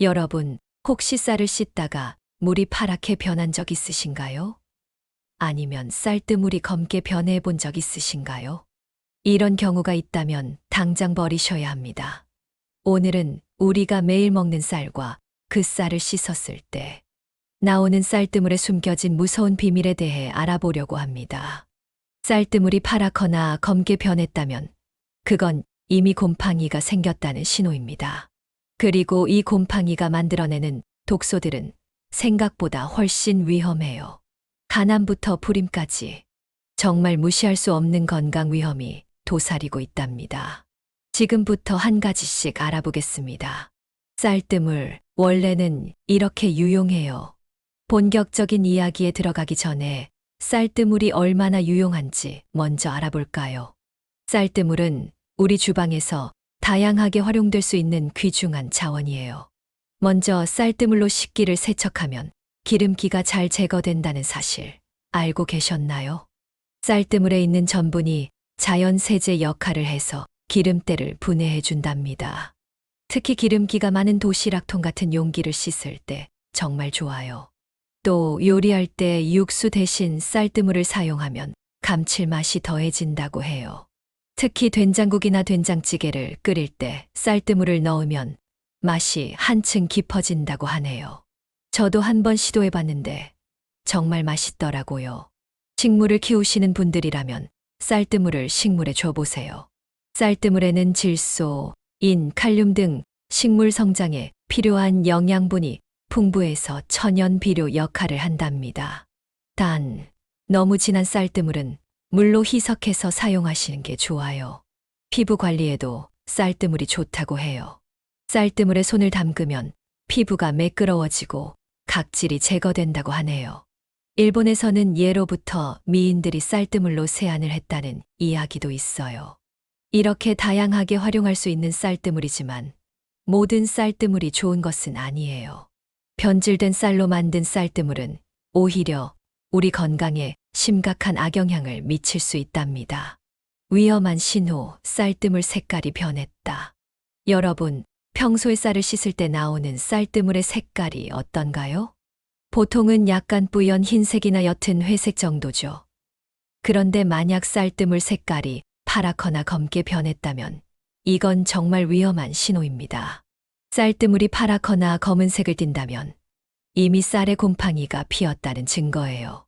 여러분, 혹시 쌀을 씻다가 물이 파랗게 변한 적 있으신가요? 아니면 쌀뜨물이 검게 변해 본 적 있으신가요? 이런 경우가 있다면 당장 버리셔야 합니다. 오늘은 우리가 매일 먹는 쌀과 그 쌀을 씻었을 때 나오는 쌀뜨물에 숨겨진 무서운 비밀에 대해 알아보려고 합니다. 쌀뜨물이 파랗거나 검게 변했다면 그건 이미 곰팡이가 생겼다는 신호입니다. 그리고 이 곰팡이가 만들어내는 독소들은 생각보다 훨씬 위험해요. 간암부터 불임까지 정말 무시할 수 없는 건강 위험이 도사리고 있답니다. 지금부터 한 가지씩 알아보겠습니다. 쌀뜨물, 원래는 이렇게 유용해요. 본격적인 이야기에 들어가기 전에 쌀뜨물이 얼마나 유용한지 먼저 알아볼까요? 쌀뜨물은 우리 주방에서 다양하게 활용될 수 있는 귀중한 자원이에요. 먼저 쌀뜨물로 식기를 세척하면 기름기가 잘 제거된다는 사실 알고 계셨나요? 쌀뜨물에 있는 전분이 자연 세제 역할을 해서 기름때를 분해해 준답니다. 특히 기름기가 많은 도시락통 같은 용기를 씻을 때 정말 좋아요. 또 요리할 때 육수 대신 쌀뜨물을 사용하면 감칠맛이 더해진다고 해요. 특히 된장국이나 된장찌개를 끓일 때 쌀뜨물을 넣으면 맛이 한층 깊어진다고 하네요. 저도 한 번 시도해 봤는데 정말 맛있더라고요. 식물을 키우시는 분들이라면 쌀뜨물을 식물에 줘보세요. 쌀뜨물에는 질소, 인, 칼륨 등 식물 성장에 필요한 영양분이 풍부해서 천연 비료 역할을 한답니다. 단, 너무 진한 쌀뜨물은 물로 희석해서 사용하시는 게 좋아요. 피부 관리에도 쌀뜨물이 좋다고 해요. 쌀뜨물에 손을 담그면 피부가 매끄러워지고 각질이 제거된다고 하네요. 일본에서는 예로부터 미인들이 쌀뜨물로 세안을 했다는 이야기도 있어요. 이렇게 다양하게 활용할 수 있는 쌀뜨물이지만 모든 쌀뜨물이 좋은 것은 아니에요. 변질된 쌀로 만든 쌀뜨물은 오히려 우리 건강에 심각한 악영향을 미칠 수 있답니다. 위험한 신호, 쌀뜨물 색깔이 변했다. 여러분, 평소에 쌀을 씻을 때 나오는 쌀뜨물의 색깔이 어떤가요? 보통은 약간 뿌연 흰색이나 옅은 회색 정도죠. 그런데 만약 쌀뜨물 색깔이 파랗거나 검게 변했다면 이건 정말 위험한 신호입니다. 쌀뜨물이 파랗거나 검은색을 띈다면 이미 쌀에 곰팡이가 피었다는 증거예요.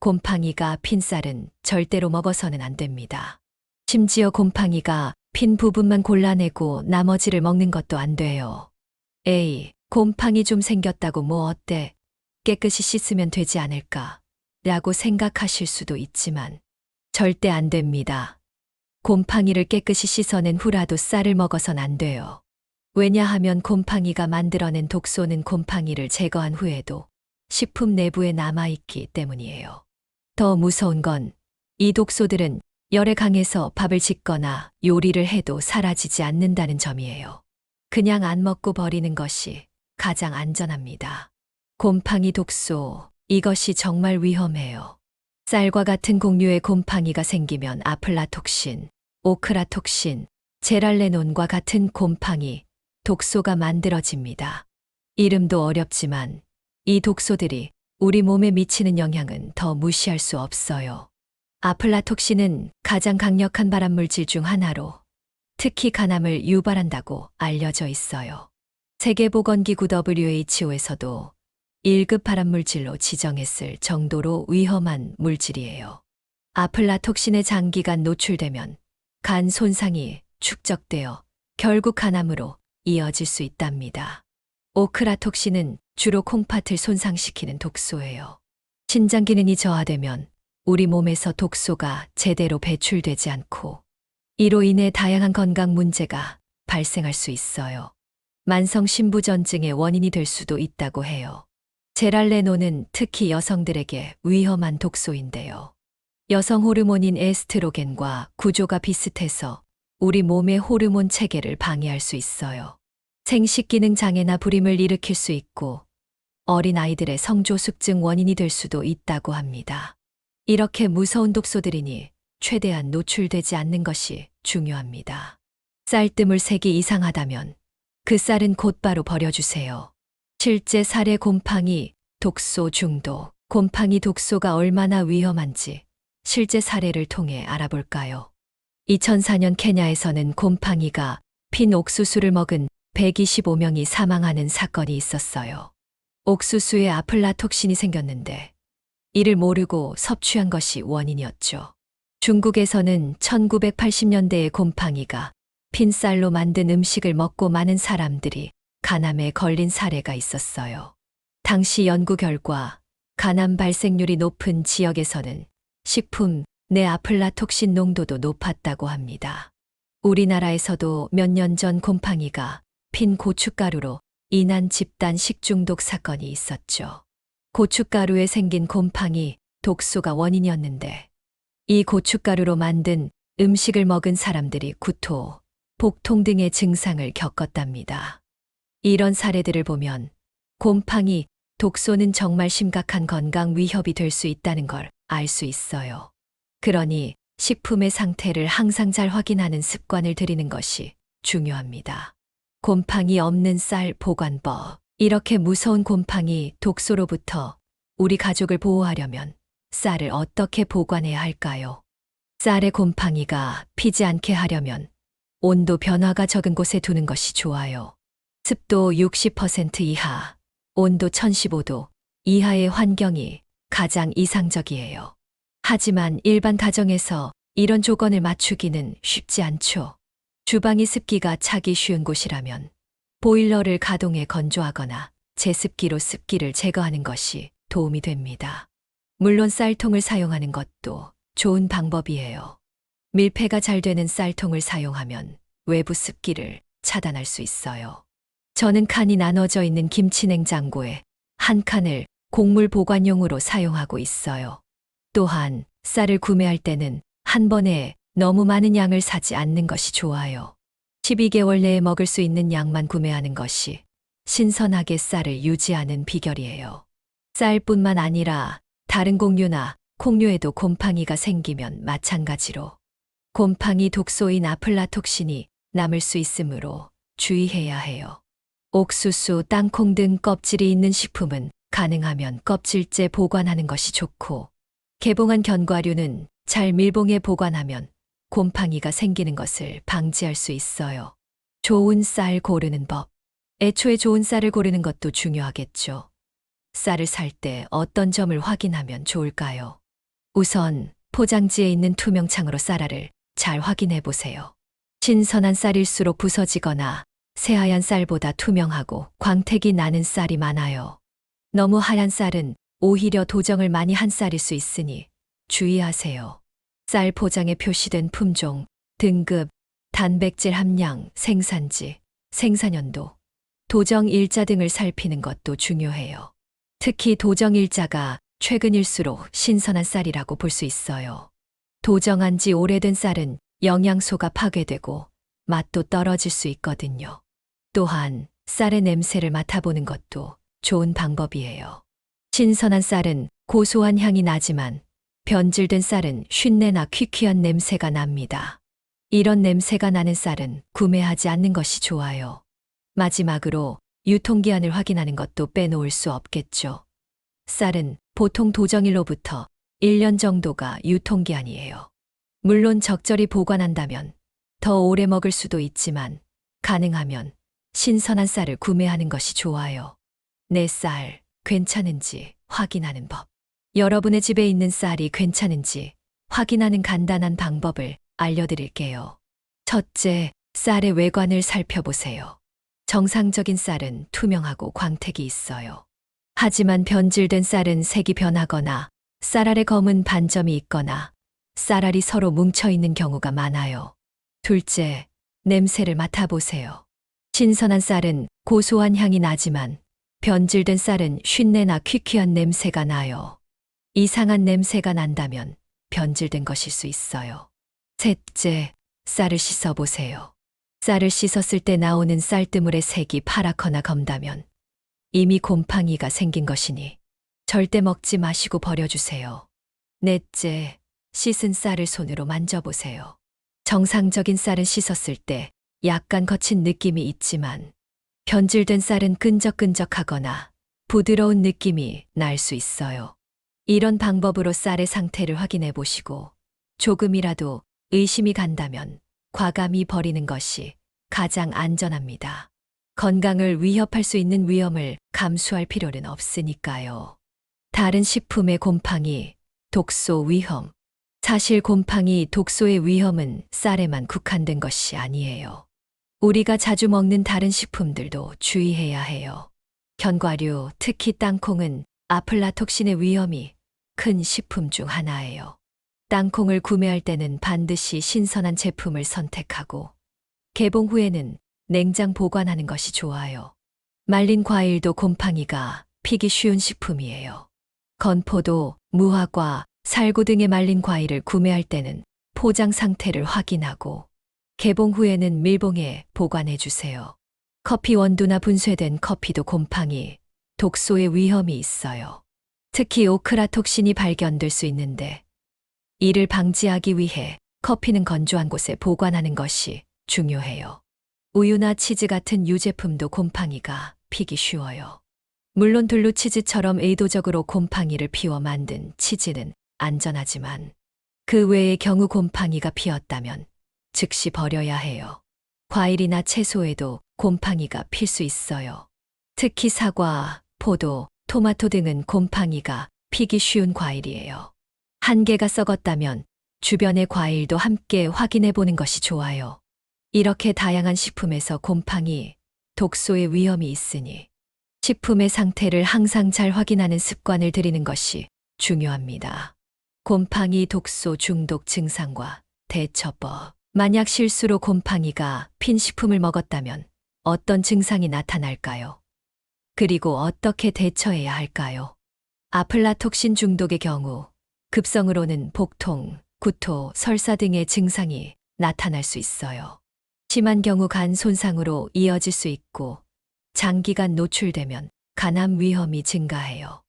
곰팡이가 핀 쌀은 절대로 먹어서는 안 됩니다. 심지어 곰팡이가 핀 부분만 골라내고 나머지를 먹는 것도 안 돼요. 에이, 곰팡이 좀 생겼다고 뭐 어때? 깨끗이 씻으면 되지 않을까? 라고 생각하실 수도 있지만 절대 안 됩니다. 곰팡이를 깨끗이 씻어낸 후라도 쌀을 먹어선 안 돼요. 왜냐하면 곰팡이가 만들어낸 독소는 곰팡이를 제거한 후에도 식품 내부에 남아있기 때문이에요. 더 무서운 건 이 독소들은 열에 강해서 밥을 짓거나 요리를 해도 사라지지 않는다는 점이에요. 그냥 안 먹고 버리는 것이 가장 안전합니다. 곰팡이 독소, 이것이 정말 위험해요. 쌀과 같은 곡류의 곰팡이가 생기면 아플라톡신, 오크라톡신, 제랄레논과 같은 곰팡이, 독소가 만들어집니다. 이름도 어렵지만 이 독소들이 우리 몸에 미치는 영향은 더 무시할 수 없어요. 아플라톡신은 가장 강력한 발암물질 중 하나로 특히 간암을 유발한다고 알려져 있어요. 세계보건기구 WHO에서도 1급 발암물질로 지정했을 정도로 위험한 물질이에요. 아플라톡신에 장기간 노출되면 간 손상이 축적되어 결국 간암으로 이어질 수 있답니다. 오크라톡신은 주로 콩팥을 손상시키는 독소예요. 신장 기능이 저하되면 우리 몸에서 독소가 제대로 배출되지 않고 이로 인해 다양한 건강 문제가 발생할 수 있어요. 만성 신부전증의 원인이 될 수도 있다고 해요. 제랄레논은 특히 여성들에게 위험한 독소인데요. 여성 호르몬인 에스트로겐과 구조가 비슷해서 우리 몸의 호르몬 체계를 방해할 수 있어요. 생식 기능 장애나 불임을 일으킬 수 있고 어린 아이들의 성조숙증 원인이 될 수도 있다고 합니다. 이렇게 무서운 독소들이니 최대한 노출되지 않는 것이 중요합니다. 쌀뜨물 색이 이상하다면 그 쌀은 곧바로 버려주세요. 실제 살해 곰팡이, 독소 중독, 곰팡이 독소가 얼마나 위험한지 실제 사례를 통해 알아볼까요? 2004년 케냐에서는 곰팡이가 핀 옥수수를 먹은 125명이 사망하는 사건이 있었어요. 옥수수에 아플라톡신이 생겼는데 이를 모르고 섭취한 것이 원인이었죠. 중국에서는 1980년대에 곰팡이가 핀쌀로 만든 음식을 먹고 많은 사람들이 간암에 걸린 사례가 있었어요. 당시 연구 결과 간암 발생률이 높은 지역에서는 식품 내 아플라톡신 농도도 높았다고 합니다. 우리나라에서도 몇 년 전 곰팡이가 핀 고춧가루로 인한 집단 식중독 사건이 있었죠. 고춧가루에 생긴 곰팡이, 독소가 원인이었는데 이 고춧가루로 만든 음식을 먹은 사람들이 구토, 복통 등의 증상을 겪었답니다. 이런 사례들을 보면 곰팡이, 독소는 정말 심각한 건강 위협이 될 수 있다는 걸 알 수 있어요. 그러니 식품의 상태를 항상 잘 확인하는 습관을 들이는 것이 중요합니다. 곰팡이 없는 쌀 보관법. 이렇게 무서운 곰팡이, 독소로부터 우리 가족을 보호하려면 쌀을 어떻게 보관해야 할까요? 쌀의 곰팡이가 피지 않게 하려면 온도 변화가 적은 곳에 두는 것이 좋아요. 습도 60% 이하, 온도 1015도 이하의 환경이 가장 이상적이에요. 하지만 일반 가정에서 이런 조건을 맞추기는 쉽지 않죠. 주방이 습기가 차기 쉬운 곳이라면 보일러를 가동해 건조하거나 제습기로 습기를 제거하는 것이 도움이 됩니다. 물론 쌀통을 사용하는 것도 좋은 방법이에요. 밀폐가 잘 되는 쌀통을 사용하면 외부 습기를 차단할 수 있어요. 저는 칸이 나눠져 있는 김치 냉장고에 한 칸을 곡물 보관용으로 사용하고 있어요. 또한 쌀을 구매할 때는 한 번에 너무 많은 양을 사지 않는 것이 좋아요. 12개월 내에 먹을 수 있는 양만 구매하는 것이 신선하게 쌀을 유지하는 비결이에요. 쌀뿐만 아니라 다른 곡류나 콩류에도 곰팡이가 생기면 마찬가지로 곰팡이 독소인 아플라톡신이 남을 수 있으므로 주의해야 해요. 옥수수, 땅콩 등 껍질이 있는 식품은 가능하면 껍질째 보관하는 것이 좋고 개봉한 견과류는 잘 밀봉해 보관하면 곰팡이가 생기는 것을 방지할 수 있어요. 좋은 쌀 고르는 법. 애초에 좋은 쌀을 고르는 것도 중요하겠죠. 쌀을 살 때 어떤 점을 확인하면 좋을까요? 우선 포장지에 있는 투명창으로 쌀알을 잘 확인해 보세요. 신선한 쌀일수록 부서지거나 새하얀 쌀보다 투명하고 광택이 나는 쌀이 많아요. 너무 하얀 쌀은 오히려 도정을 많이 한 쌀일 수 있으니 주의하세요. 쌀 포장에 표시된 품종, 등급, 단백질 함량, 생산지, 생산연도, 도정 일자 등을 살피는 것도 중요해요. 특히 도정 일자가 최근일수록 신선한 쌀이라고 볼 수 있어요. 도정한 지 오래된 쌀은 영양소가 파괴되고 맛도 떨어질 수 있거든요. 또한 쌀의 냄새를 맡아보는 것도 좋은 방법이에요. 신선한 쌀은 고소한 향이 나지만 변질된 쌀은 쉰내나 퀴퀴한 냄새가 납니다. 이런 냄새가 나는 쌀은 구매하지 않는 것이 좋아요. 마지막으로 유통기한을 확인하는 것도 빼놓을 수 없겠죠. 쌀은 보통 도정일로부터 1년 정도가 유통기한이에요. 물론 적절히 보관한다면 더 오래 먹을 수도 있지만 가능하면 신선한 쌀을 구매하는 것이 좋아요. 내 쌀 괜찮은지 확인하는 법. 여러분의 집에 있는 쌀이 괜찮은지 확인하는 간단한 방법을 알려드릴게요. 첫째, 쌀의 외관을 살펴보세요. 정상적인 쌀은 투명하고 광택이 있어요. 하지만 변질된 쌀은 색이 변하거나 쌀알에 검은 반점이 있거나 쌀알이 서로 뭉쳐 있는 경우가 많아요. 둘째, 냄새를 맡아보세요. 신선한 쌀은 고소한 향이 나지만 변질된 쌀은 쉰내나 퀴퀴한 냄새가 나요. 이상한 냄새가 난다면 변질된 것일 수 있어요. 셋째, 쌀을 씻어보세요. 쌀을 씻었을 때 나오는 쌀뜨물의 색이 파랗거나 검다면 이미 곰팡이가 생긴 것이니 절대 먹지 마시고 버려주세요. 넷째, 씻은 쌀을 손으로 만져보세요. 정상적인 쌀은 씻었을 때 약간 거친 느낌이 있지만 변질된 쌀은 끈적끈적하거나 부드러운 느낌이 날 수 있어요. 이런 방법으로 쌀의 상태를 확인해 보시고 조금이라도 의심이 간다면 과감히 버리는 것이 가장 안전합니다. 건강을 위협할 수 있는 위험을 감수할 필요는 없으니까요. 다른 식품의 곰팡이, 독소 위험. 사실 곰팡이, 독소의 위험은 쌀에만 국한된 것이 아니에요. 우리가 자주 먹는 다른 식품들도 주의해야 해요. 견과류, 특히 땅콩은 아플라톡신의 위험이 큰 식품 중 하나예요. 땅콩을 구매할 때는 반드시 신선한 제품을 선택하고 개봉 후에는 냉장 보관하는 것이 좋아요. 말린 과일도 곰팡이가 피기 쉬운 식품이에요. 건포도, 무화과, 살구 등의 말린 과일을 구매할 때는 포장 상태를 확인하고 개봉 후에는 밀봉에 보관해 주세요. 커피 원두나 분쇄된 커피도 곰팡이, 독소의 위험이 있어요. 특히 오크라톡신이 발견될 수 있는데 이를 방지하기 위해 커피는 건조한 곳에 보관하는 것이 중요해요. 우유나 치즈 같은 유제품도 곰팡이가 피기 쉬워요. 물론 블루치즈처럼 의도적으로 곰팡이를 피워 만든 치즈는 안전하지만 그 외의 경우 곰팡이가 피었다면 즉시 버려야 해요. 과일이나 채소에도 곰팡이가 필 수 있어요. 특히 사과, 포도, 토마토 등은 곰팡이가 피기 쉬운 과일이에요. 한 개가 썩었다면 주변의 과일도 함께 확인해 보는 것이 좋아요. 이렇게 다양한 식품에서 곰팡이, 독소의 위험이 있으니 식품의 상태를 항상 잘 확인하는 습관을 들이는 것이 중요합니다. 곰팡이 독소 중독 증상과 대처법. 만약 실수로 곰팡이가 핀 식품을 먹었다면 어떤 증상이 나타날까요? 그리고 어떻게 대처해야 할까요? 아플라톡신 중독의 경우 급성으로는 복통, 구토, 설사 등의 증상이 나타날 수 있어요. 심한 경우 간 손상으로 이어질 수 있고 장기간 노출되면 간암 위험이 증가해요.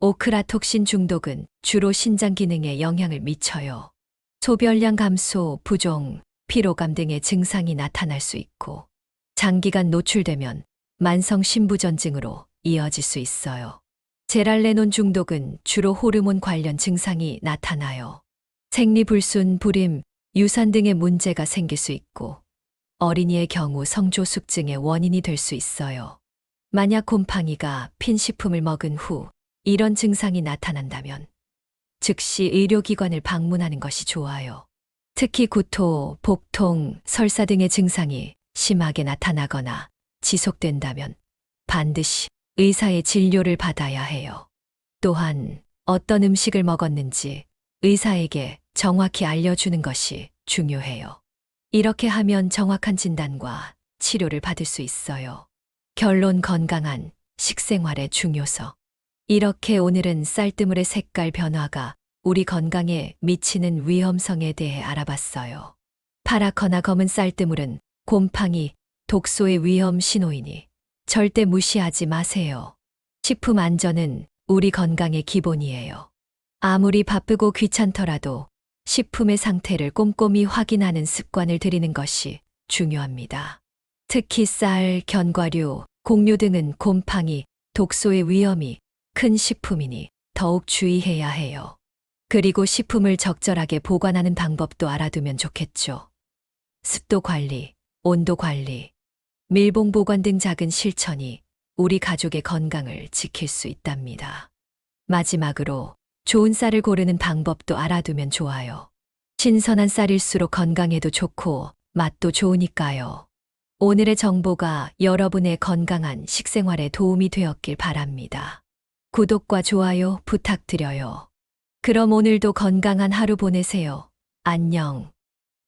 오크라톡신 중독은 주로 신장 기능에 영향을 미쳐요. 소변량 감소, 부종, 피로감 등의 증상이 나타날 수 있고 장기간 노출되면 만성 신부전증으로 이어질 수 있어요. 제랄레논 중독은 주로 호르몬 관련 증상이 나타나요. 생리불순, 불임, 유산 등의 문제가 생길 수 있고 어린이의 경우 성조숙증의 원인이 될 수 있어요. 만약 곰팡이가 핀 식품을 먹은 후 이런 증상이 나타난다면 즉시 의료기관을 방문하는 것이 좋아요. 특히 구토, 복통, 설사 등의 증상이 심하게 나타나거나 지속된다면 반드시 의사의 진료를 받아야 해요. 또한 어떤 음식을 먹었는지 의사에게 정확히 알려주는 것이 중요해요. 이렇게 하면 정확한 진단과 치료를 받을 수 있어요. 결론 건강한 식생활의 중요성. 이렇게 오늘은 쌀뜨물의 색깔 변화가 우리 건강에 미치는 위험성에 대해 알아봤어요. 파랗거나 검은 쌀뜨물은 곰팡이, 독소의 위험 신호이니 절대 무시하지 마세요. 식품 안전은 우리 건강의 기본이에요. 아무리 바쁘고 귀찮더라도 식품의 상태를 꼼꼼히 확인하는 습관을 들이는 것이 중요합니다. 특히 쌀, 견과류, 곡류 등은 곰팡이, 독소의 위험이 큰 식품이니 더욱 주의해야 해요. 그리고 식품을 적절하게 보관하는 방법도 알아두면 좋겠죠. 습도 관리, 온도 관리, 밀봉 보관 등 작은 실천이 우리 가족의 건강을 지킬 수 있답니다. 마지막으로 좋은 쌀을 고르는 방법도 알아두면 좋아요. 신선한 쌀일수록 건강에도 좋고 맛도 좋으니까요. 오늘의 정보가 여러분의 건강한 식생활에 도움이 되었길 바랍니다. 구독과 좋아요 부탁드려요. 그럼 오늘도 건강한 하루 보내세요. 안녕.